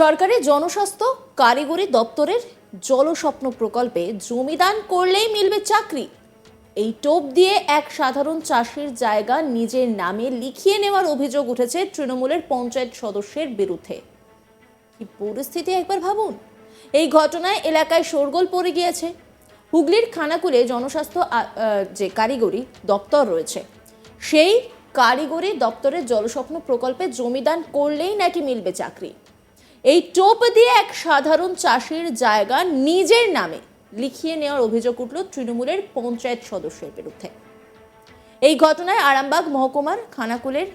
সরকারি জনস্বাস্থ্য কারিগরি দপ্তরের জলস্বপ্ন প্রকল্পে জমিদান করলেই মিলবে চাকরি। এই টোপ দিয়ে এক সাধারণ চাষির জায়গা নিজের নামে লিখিয়ে নেওয়ার অভিযোগ উঠেছে তৃণমূলের পঞ্চায়েত সদস্যের বিরুদ্ধে। কি পরিস্থিতি একবার ভাবুন। এই ঘটনায় এলাকায় শোরগোল পড়ে গিয়েছে। হুগলির খানাকুলে জনস্বাস্থ্য যে কারিগরি দপ্তর রয়েছে, সেই কারিগরি দপ্তরের জলস্বপ্ন প্রকল্পে জমিদান করলেই নাকি মিলবে চাকরি। এই টোপ দিয়ে এক সাধারণ চাষির জায়গা নিজের নামে লিখিয়ে নেওয়ার অভিযোগ উঠল তৃণমূলের পঞ্চায়েত সদস্যের বিরুদ্ধে। এই ঘটনায় আরামবাগ মহকুমার খানাকুলের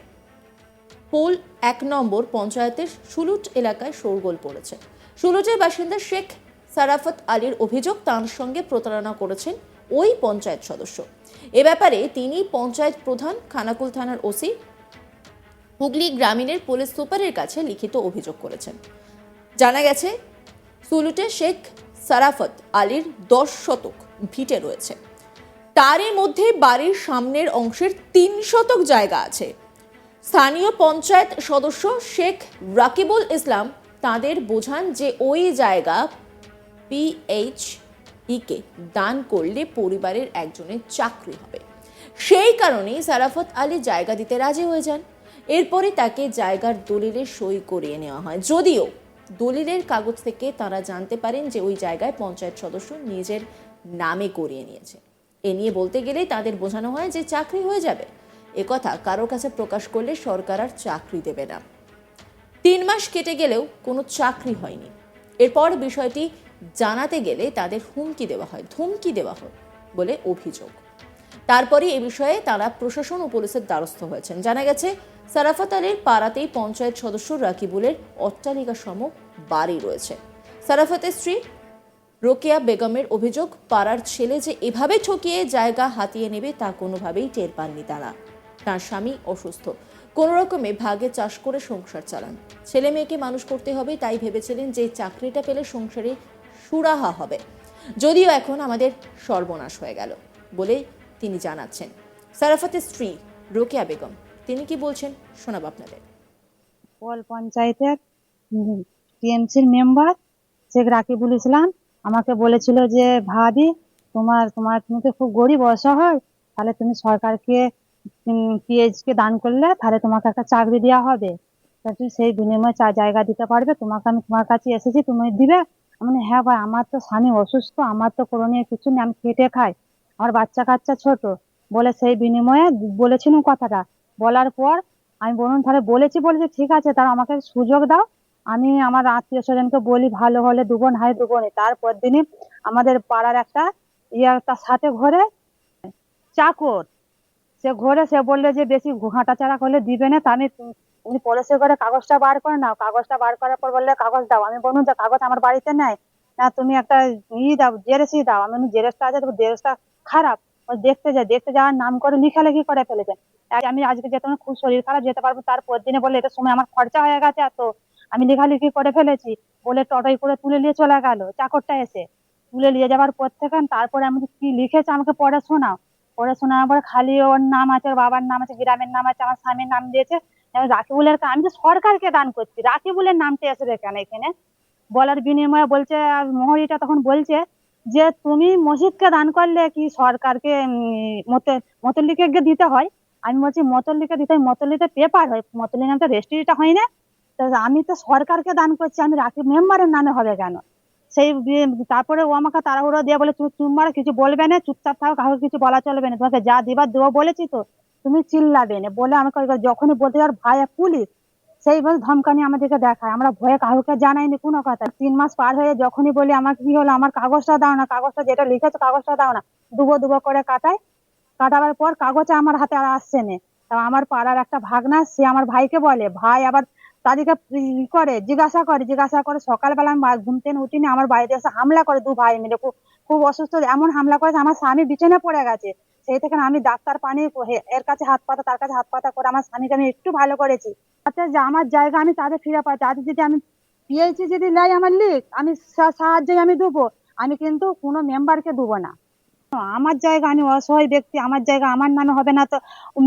পোল এক নম্বর পঞ্চায়েতের সুলুট এলাকায় শোরগোল পড়েছে। সুলুটের বাসিন্দা শেখ সারাফত আলীর অভিযোগ তাঁর সঙ্গে প্রতারণা করেছেন ওই পঞ্চায়েত সদস্য। এ ব্যাপারে তিনি পঞ্চায়েত প্রধান, খানাকুল থানার ওসি, হুগলি গ্রামীণের পুলিশ সুপারের কাছে লিখিত অভিযোগ করেছেন। জানা গেছে, সুলুটে শেখ সারাফত আলীর দশ শতক ভিটে রয়েছে। তারই মধ্যে বাড়ির সামনের অংশের তিন শতক জায়গা আছে। স্থানীয় পঞ্চায়েত সদস্য শেখ রাকিবুল ইসলাম তাদের বোঝান যে ওই জায়গা পিএইচ ইকে দান করলে পরিবারের একজনের চাকরি হবে। সেই কারণেই সারাফত আলী জায়গা দিতে রাজি হয়ে যান। এরপরে তাকে জায়গার দলিলে সই করিয়ে নেওয়া হয়। যদিও দলিলের কাগজ থেকে তারা জানতে পারেন যে ওই জায়গায় পঞ্চায়েত সদস্য নিজের নামে করিয়ে নিয়েছে। এ নিয়ে বলতে গেলেই তাদের বোঝানো হয় যে চাকরি হয়ে যাবে। একথা কারও কাছে প্রকাশ করলে সরকার আর চাকরি দেবে না। তিন মাস কেটে গেলেও কোনো চাকরি হয়নি। এরপর বিষয়টি জানাতে গেলে তাদের হুমকি দেওয়া হয়, ধমকি দেওয়া হয় বলে অভিযোগ। তারপরে এ বিষয়ে তারা প্রশাসন ও পুলিশের দ্বারস্থ হয়েছেন। জানা গেছে সারাফত আলীর পাড়াতেই পঞ্চায়েত সদস্য রাকিবুলের অট্টালিকা সম বাড়ি রয়েছে। সারাফাতের স্ত্রী রোকেয়া বেগমের অভিযোগ, পাড়ার ছেলে যে এভাবে ঠকিয়ে জায়গা হাতিয়ে নেবে তা কোনোভাবেই টের পাননি তারা। তার স্বামী অসুস্থ। কোনো রকমে ভাগে চাষ করে সংসার চালান। ছেলে মেয়েকে মানুষ করতে হবে তাই ভেবেছিলেন যে চাকরিটা পেলে সংসারে সুরাহা হবে। যদিও এখন আমাদের সর্বনাশ হয়ে গেল বলে তিনি জানাচ্ছেন। সারাফাতের স্ত্রী রোকেয়া বেগম। তিনি কি বলছেন? শোনাব আপনাদের। পোল পঞ্চায়েতের টিএমসির মেম্বার শেখ রাকিবুল ইসলাম আমাকে বলেছিল যে ভাবি তোমার তোমার তুমি তো খুব গরিব অসহায় তাহলে তুমি সরকারকে পিএইচকে দান করলে তাহলে তোমাকে একটা চাকরি দেওয়া হবে। তুমি সেই বিনিময়ে চা জায়গা দিতে পারবে তোমাকে আমি তোমার কাছে এসেছি তুমি দিবে। বলি, হ্যাঁ ভাই আমার তো স্বামী অসুস্থ আমার তো করণীয় কিছু নেই আমি খেটে খাই। আমার বাচ্চা কাচ্চা ছোট। বলে সেই বিনিময়ে বলেছিলাম কথাটা। বলার পর আমি বলুন তাহলে বলেছি বলেছি, ঠিক আছে, তার আমাকে সুযোগ দাও। আমি আমার আত্মীয় স্বজনকে বলি, ভালো হলে দুবন হয় দুবনে তারপর দিনই আমাদের পাড়ার একটা ইয়ে তার সাথে ঘরে চাকর। সে ঘরে, সে বলল যে, বেশি হাঁটাচাড়া করলে দিবে না। তা আমি, উনি পলিসি করে কাগজটা বার করে নাও। কাগজটা বার করার পর বললে, কাগজ দাও। আমি বলুন যে কাগজ আমার বাড়িতে নেই। না, তুমি একটা ই দাও জেরেসি দাও। আমি জেরেসটা আছে জেরেসটা খারাপ। দেখতে যায় দেখতে যাওয়ার নাম করে লেখালেখি করে ফেলেছে। আমি আজকে যেতে আমার খুব শরীর খারাপ যেতে পারব তারপর দিনে বলে এটা সময় আমার খরচা হয়ে গেছে এত। আমি লেখালেখি করে ফেলেছি, বলে টোটোই করে তুলে নিয়ে চলে গেল, চাকরটা এসে। তুলে নিয়ে যাওয়ার পর থেকে তারপরে আমি কি লিখেছে আমাকে পড়ে শোনাও। পড়ে শোনার পরে খালি ওর নাম আছে, ওর বাবার নাম আছে, গ্রামের নাম আছে, আমার স্বামীর নাম দিয়েছে। রাকিবুলের আমি তো সরকারকে দান করছি, রাকিবুলের নামটা এসে কেন এখানে। বলার বিনিময়ে বলছে, আর মোহরিটা তখন বলছে যে, তুমি মসজিদকে দান করলে কি সরকারকে মতল্লিকে দিতে হয়? আমি বলছি মতল্লিকে দিতে মতল্লিতে পেপার হয় মতল্লি নামটা রেজিস্ট্রিটা হয় না। তো আমি তো সরকারকে দান করছি, আমি রাকিব মেম্বারের নামে হবে কেন? সেই তারপরে ও আমাকে তাড়াহুড়ো দিয়ে বলে তুমি তোমার কিছু বলবে না, চুপচাপ থাকো, কাউকে কিছু বলা চলবে না। তোমাকে যা দিবার দেবো বলেছি তো, তুমি চিল্লাবে না। বলে আমাকে যখনই বলতে যাওয়ার ভাই পুলিশ সেই সেইভাবে ধমকানি আমাদেরকে দেখায়। আমরা ভয়ে কাউকে জানাইনি কোনো কথা। তিন মাস পার হয়ে যখনই বলি, আমার কি হলো? আমার কাগজটা দাও না, কাগজটা যেটা লিখেছো, কাগজটা দাও না। দুবো দুবো করে কাটায়। কাটাবার পর কাগজ আমার হাতে আর আসছে না। তা আমার পাড়ার একটা ভাগনা, সে আমার ভাইকে বলে, ভাই, আবার তাদেরকে করে, জিজ্ঞাসা করে জিজ্ঞাসা করে সকালবেলা আমি ঘুম থেকে উঠিনি, আমার বাড়িতে এসে হামলা করে দু ভাই মিলে। খুব খুব অসুস্থ, এমন হামলা করেছে, আমার স্বামী বিছানে পড়ে গেছে। সেই থেকে আমি ডাক্তার পানি এর কাছে হাত পাতা, তার কাছে হাত পাতা করে আমার স্বামীকে আমি একটু ভালো করেছি। তাতে যে আমার জায়গা আমি তাদের ফিরে পাই তাদের যদি আমি পিএইচি যদি লাই আমার লিখ আমি সাহায্যে আমি দেবো। আমি কিন্তু কোনো মেম্বারকে দেবো না। আমার জায়গা আমি অসহায় ব্যক্তি, আমার জায়গা আমার নামে হবে না তো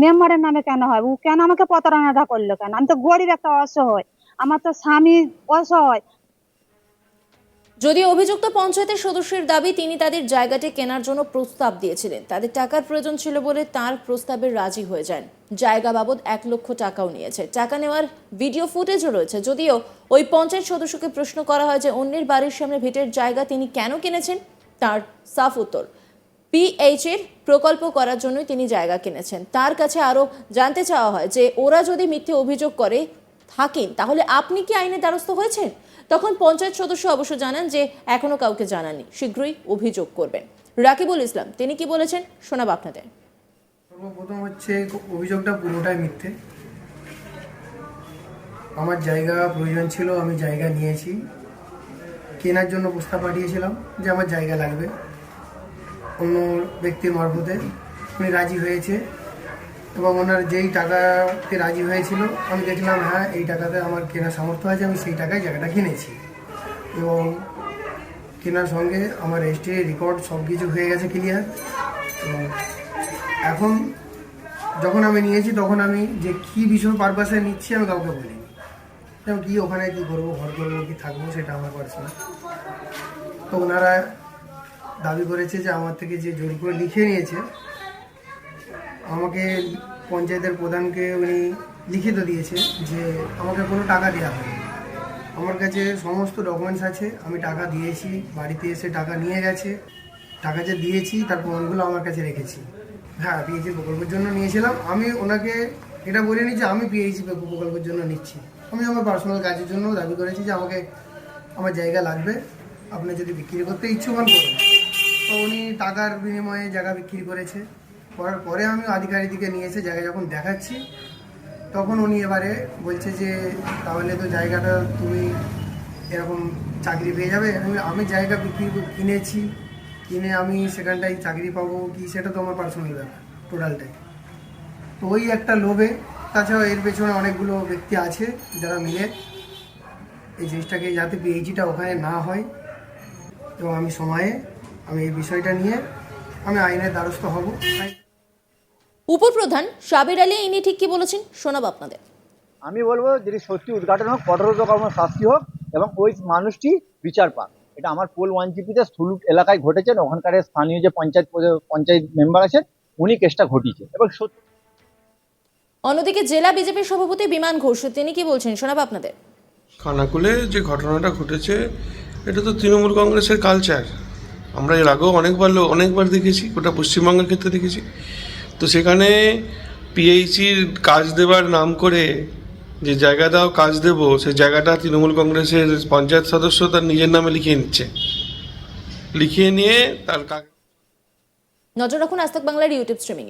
মেম্বারের নামে কেন হবে ও কেন আমাকে প্রতারণাটা করল কেন? আমি তো গরিব একটা অসহায়, আমার তো স্বামী অসহায়। যদি অভিযুক্ত পঞ্চায়েতের সদস্যের দাবি, তিনি তাদের জায়গাটি কেনার জন্য প্রস্তাব দিয়েছিলেন। তাদের টাকার প্রয়োজন ছিল বলে তার প্রস্তাবে রাজি হয়ে যান। জায়গা বাবদ এক লক্ষ টাকাও নিয়েছে। টাকা নেওয়ার ভিডিও ফুটেজও রয়েছে। যদিও ওই পঞ্চায়েত সদস্যকে প্রশ্ন করা হয় যে অন্যের বাড়ির সামনে ভিটের জায়গা তিনি কেন কিনেছেন, তার সাফ উত্তর। পিএইচ এর প্রকল্প করার জন্যই তিনি জায়গা কিনেছেন। তার কাছে আরও জানতে চাওয়া হয় যে, ওরা যদি মিথ্যে অভিযোগ করে থাকেন, তাহলে আপনি কি আইনের দ্বারস্থ হয়েছেন? তখন পঞ্চায়েত সদস্য অবশ্য জানান যে, এখনও কাউকে জানাননি। শীঘ্রই অভিযোগ করবেন। রাকিবুল ইসলাম, তিনি কি বলেছেন? শোনাব আপনাদের। সর্বপ্রথম হচ্ছে অভিযোগটা পুরোটাই মিথ্যে। আমার জায়গা প্রয়োজন ছিল, আমি জায়গা নিয়েছি। কেনার জন্য প্রস্তাব পাঠিয়েছিলাম যে, আমার জায়গা লাগবে। অন্য ব্যক্তির মারফতে উনি রাজি হয়েছে এবং ওনার যেই টাকাতে রাজি হয়েছিল, আমি দেখলাম হ্যাঁ এই টাকাতে আমার কেনার সামর্থ্য আছে, আমি সেই টাকায় জায়গাটা কিনেছি। এবং কেনার সঙ্গে আমার রেজিস্ট্রি রেকর্ড সব কিছু হয়ে গেছে ক্লিয়ার এবং এখন যখন আমি নিয়েছি, তখন আমি যে কি বিষয় পারপাসে নিচ্ছি, আমি কাউকে বলিনি। যেমন কি ওখানে কি করব, ঘর করব, কি থাকব, সেটা আমার পার্সোনাল তো ওনারা দাবি করেছে যে আমার থেকে যে জোর করে লিখে নিয়েছে, আমাকে পঞ্চায়েতের প্রধানকে উনি লিখিত দিয়েছে যে আমাকে কোনো টাকা দেওয়া হয়নি। আমার কাছে সমস্ত ডকুমেন্টস আছে, আমি টাকা দিয়েছি, বাড়িতে এসে টাকা নিয়ে গেছে। টাকা যে দিয়েছি, তার প্রমাণগুলো আমার কাছে রেখেছি। হ্যাঁ পিএইচি প্রকল্পের জন্য নিয়েছিলাম। আমি ওনাকে এটা বলিনি যে আমি পিএইচি প্রকল্পের জন্য নিচ্ছি। আমি আমার পার্সোনাল কাজের জন্য দাবি করেছি যে আমাকে আমার জায়গা লাগবে। আপনি যদি বিক্রি করতে ইচ্ছুক হন করুন তো উনি টাকার বিনিময়ে জায়গা বিক্রি করেছে। করার পরে আমি আধিকারিকদিকে নিয়ে এসে জায়গা যখন দেখাচ্ছি, তখন উনি এবারে বলছে যে, তাহলে তো জায়গাটা তুমি এরকম চাকরি পেয়ে যাবে। আমি আমি জায়গা বিক্রি কিনেছি। কিনে আমি সেখানটায় চাকরি পাবো কি, সেটা তো আমার পার্সোনাল ব্যাপার টোটালটাই তো ওই একটা লোভে, তাছাড়াও এর পেছনে অনেকগুলো ব্যক্তি আছে যারা মিলে এই জিনিসটাকে যাতে পিএইচিটা ওখানে না হয়। এবং আমি সময়ে আমি এই বিষয়টা নিয়ে আমি আইনের দ্বারস্থ হব। উপপ্রধান সাবির আলী ইনি ঠিক কি বলেছেন? শোনাব আপনাদের। আমি বলব যদি সত্যি উদ্ঘাটন হোক কঠোরতম শাস্তি হোক এবং ওই মানুষটি বিচার পাক। এটা আমার পোল ওয়ান জিপিতে স্থুল এলাকায় ঘটেছে ওখানকার স্থানীয় যে পঞ্চায়েত পঞ্চায়েত মেম্বার আছেন উনি কেসটা ঘটিয়েছে। এবং সত্যি অন্যদিকে জেলা বিজেপির সভাপতি বিমান ঘোষ তিনি কি বলছেন? শোনাব আপনাদের। খানাকুলে যে ঘটনাটা ঘটেছে এটা তো তৃণমূল কংগ্রেসের কালচার আমরা এর আগেও অনেকবার অনেকবার দেখেছি, গোটা পশ্চিমবঙ্গের ক্ষেত্রে দেখেছি। তো সেখানে পিএইচির কাজ দেবার নাম করে যে জায়গা দাও কাজ দেব, সেই জায়গাটা তৃণমূল কংগ্রেসের পঞ্চায়েত সদস্য তার নিজের নামে লিখিয়ে নিচ্ছে। লিখিয়ে নিয়ে তার নজর রাখুন আজ বাংলার ইউটিউব স্ট্রিমিং